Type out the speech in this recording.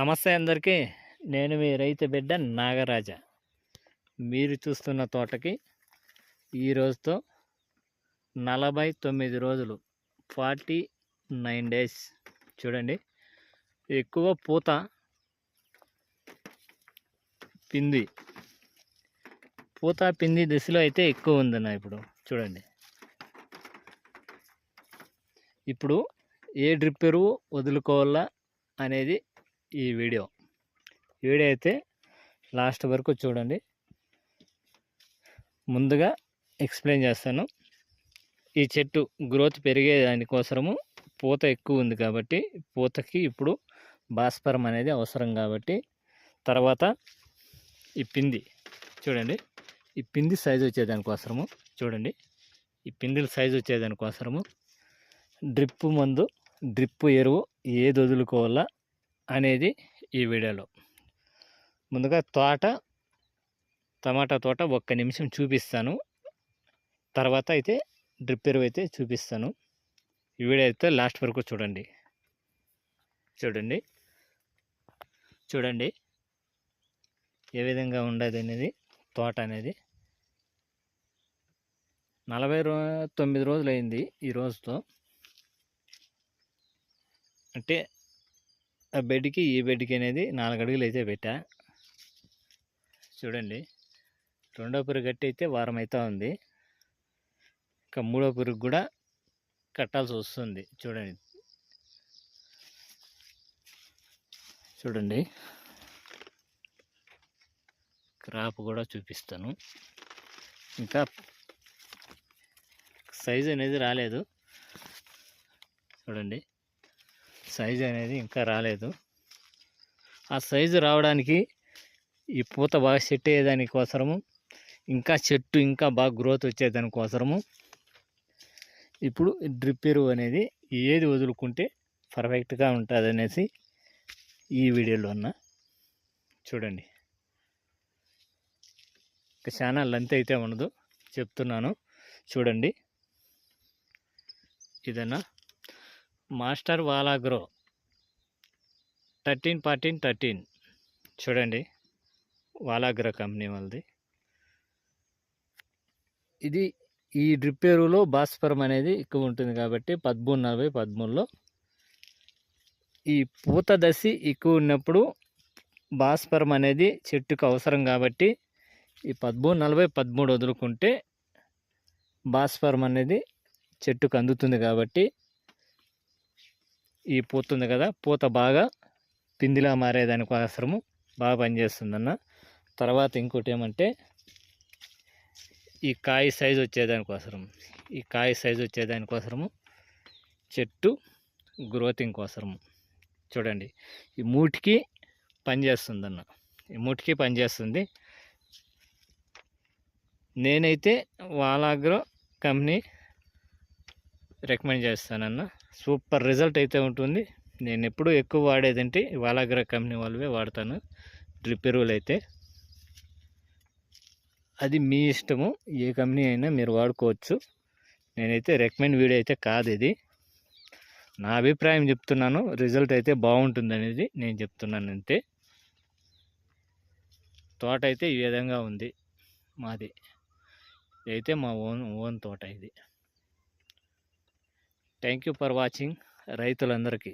నమస్తే అందరికీ. నేను మీ రైతు బిడ్డ నాగరాజ. మీరు చూస్తున్న తోటకి ఈ రోజుతో నలభై తొమ్మిది రోజులు ఫార్టీ నైన్ డేస్. చూడండి ఎక్కువ పూత పింది. పూత పింది దశలో అయితే ఎక్కువ ఉందన్న ఇప్పుడు. చూడండి. ఇప్పుడు ఏ డ్రిప్ ఎరువు వదులుకోవాలా అనేది ఈ వీడియో. వీడియో అయితే లాస్ట్ వరకు చూడండి. ముందుగా ఎక్స్ప్లెయిన్ చేస్తాను. ఈ చెట్టు గ్రోత్ పెరిగే దానికోసము పూత ఎక్కువ ఉంది కాబట్టి పూతకి ఇప్పుడు భాస్పరం అనేది అవసరం కాబట్టి తర్వాత ఈ పింది చూడండి. ఈ పింది సైజు వచ్చేదానికోసము చూడండి. ఈ పిందిల సైజు వచ్చేదానికోసము డ్రిప్పు మందు డ్రిప్పు ఎరువు ఏది వదులుకోవాలా అనేది ఈ వీడియోలో. ముందుగా తోట టమాటా తోట ఒక్క నిమిషం చూపిస్తాను. తర్వాత అయితే డ్రిప్ ఎరువు అయితే చూపిస్తాను. ఈ వీడియో అయితే లాస్ట్ వరకు చూడండి. చూడండి. చూడండి. ఏ విధంగా ఉండదు అనేది తోట అనేది. నలభై రో తొమ్మిది రోజులు అయింది ఈ రోజుతో. అంటే బెడ్కి ఈ బెడ్కి అనేది నాలుగు అడుగులు అయితే పెట్టా. చూడండి. రెండో పురుగు కట్టి అయితే వారం అయితే ఉంది. ఇంకా మూడో పురుగు కూడా కట్టాల్సి వస్తుంది. చూడండి. చూడండి. క్రాప్ కూడా చూపిస్తాను. ఇంకా సైజు అనేది రాలేదు. చూడండి. సైజు అనేది ఇంకా రాలేదు. ఆ సైజు రావడానికి ఈ పూత బాగా సెట్ అయ్యేదానికోసరము ఇంకా చెట్టు ఇంకా బాగా గ్రోత్ వచ్చేదానికోసరము ఇప్పుడు డ్రిప్ ఎరువు అనేది ఏది వదులుకుంటే పర్ఫెక్ట్గా ఉంటుంది అనేసి ఈ వీడియోలో ఉన్న చూడండి. ఇంకా చాలా లెంత్ అయితే ఉండదు చెప్తున్నాను. చూడండి. ఇదన్నా master Valagro. Thirteen fourteen thirteen. చూడండి. వాలాగ్రో కంపెనీ వాళ్ళది. ఇది ఈ డ్రిప్ ఎరువులో భాస్వరం అనేది ఎక్కువ ఉంటుంది కాబట్టి పదమూడు నలభై పదమూడులో. ఈ పూత దశ ఎక్కువ ఉన్నప్పుడు భాస్వరం అనేది చెట్టుకు అవసరం కాబట్టి ఈ పదమూడు నలభై పదమూడు వదులుకుంటే భాస్వరం అనేది చెట్టుకు అందుతుంది కాబట్టి ఈ పూతుంది కదా పూత బాగా పిందిలా మారేదానికి అవసరము బాగా పనిచేస్తుందన్న. తర్వాత ఇంకోటి ఏమంటే ఈ కాయ సైజు వచ్చేదానికోసరం ఈ కాయ సైజు వచ్చేదానికోసరము చెట్టు గ్రోతింగ్ కోసరము చూడండి ఈ మూటికి పనిచేస్తుందన్న. ఈ మూటికి పనిచేస్తుంది. నేనైతే వాలాగ్రో కంపెనీ రికమెండ్ చేస్తానన్న. సూపర్ రిజల్ట్ అయితే ఉంటుంది. నేను ఎప్పుడు ఎక్కువ వాడేదంటే వాలాగ్ర కంపెనీ వాళ్ళవే వాడతాను. డ్రిప్ ఎరువులు అయితే. అది మీ ఇష్టము. ఏ కంపెనీ అయినా మీరు వాడుకోవచ్చు. నేనైతే రికమెండ్ వీడియో అయితే కాదు ఇది. నా అభిప్రాయం చెప్తున్నాను. రిజల్ట్ అయితే బాగుంటుంది అనేది నేను చెప్తున్నాను అంతే. తోట అయితే ఈ విధంగా ఉంది మాది. అయితే మా ఓన్ ఓన్ తోట ఇది. థ్యాంక్ యూ ఫర్ వాచింగ్ రైతులందరికీ.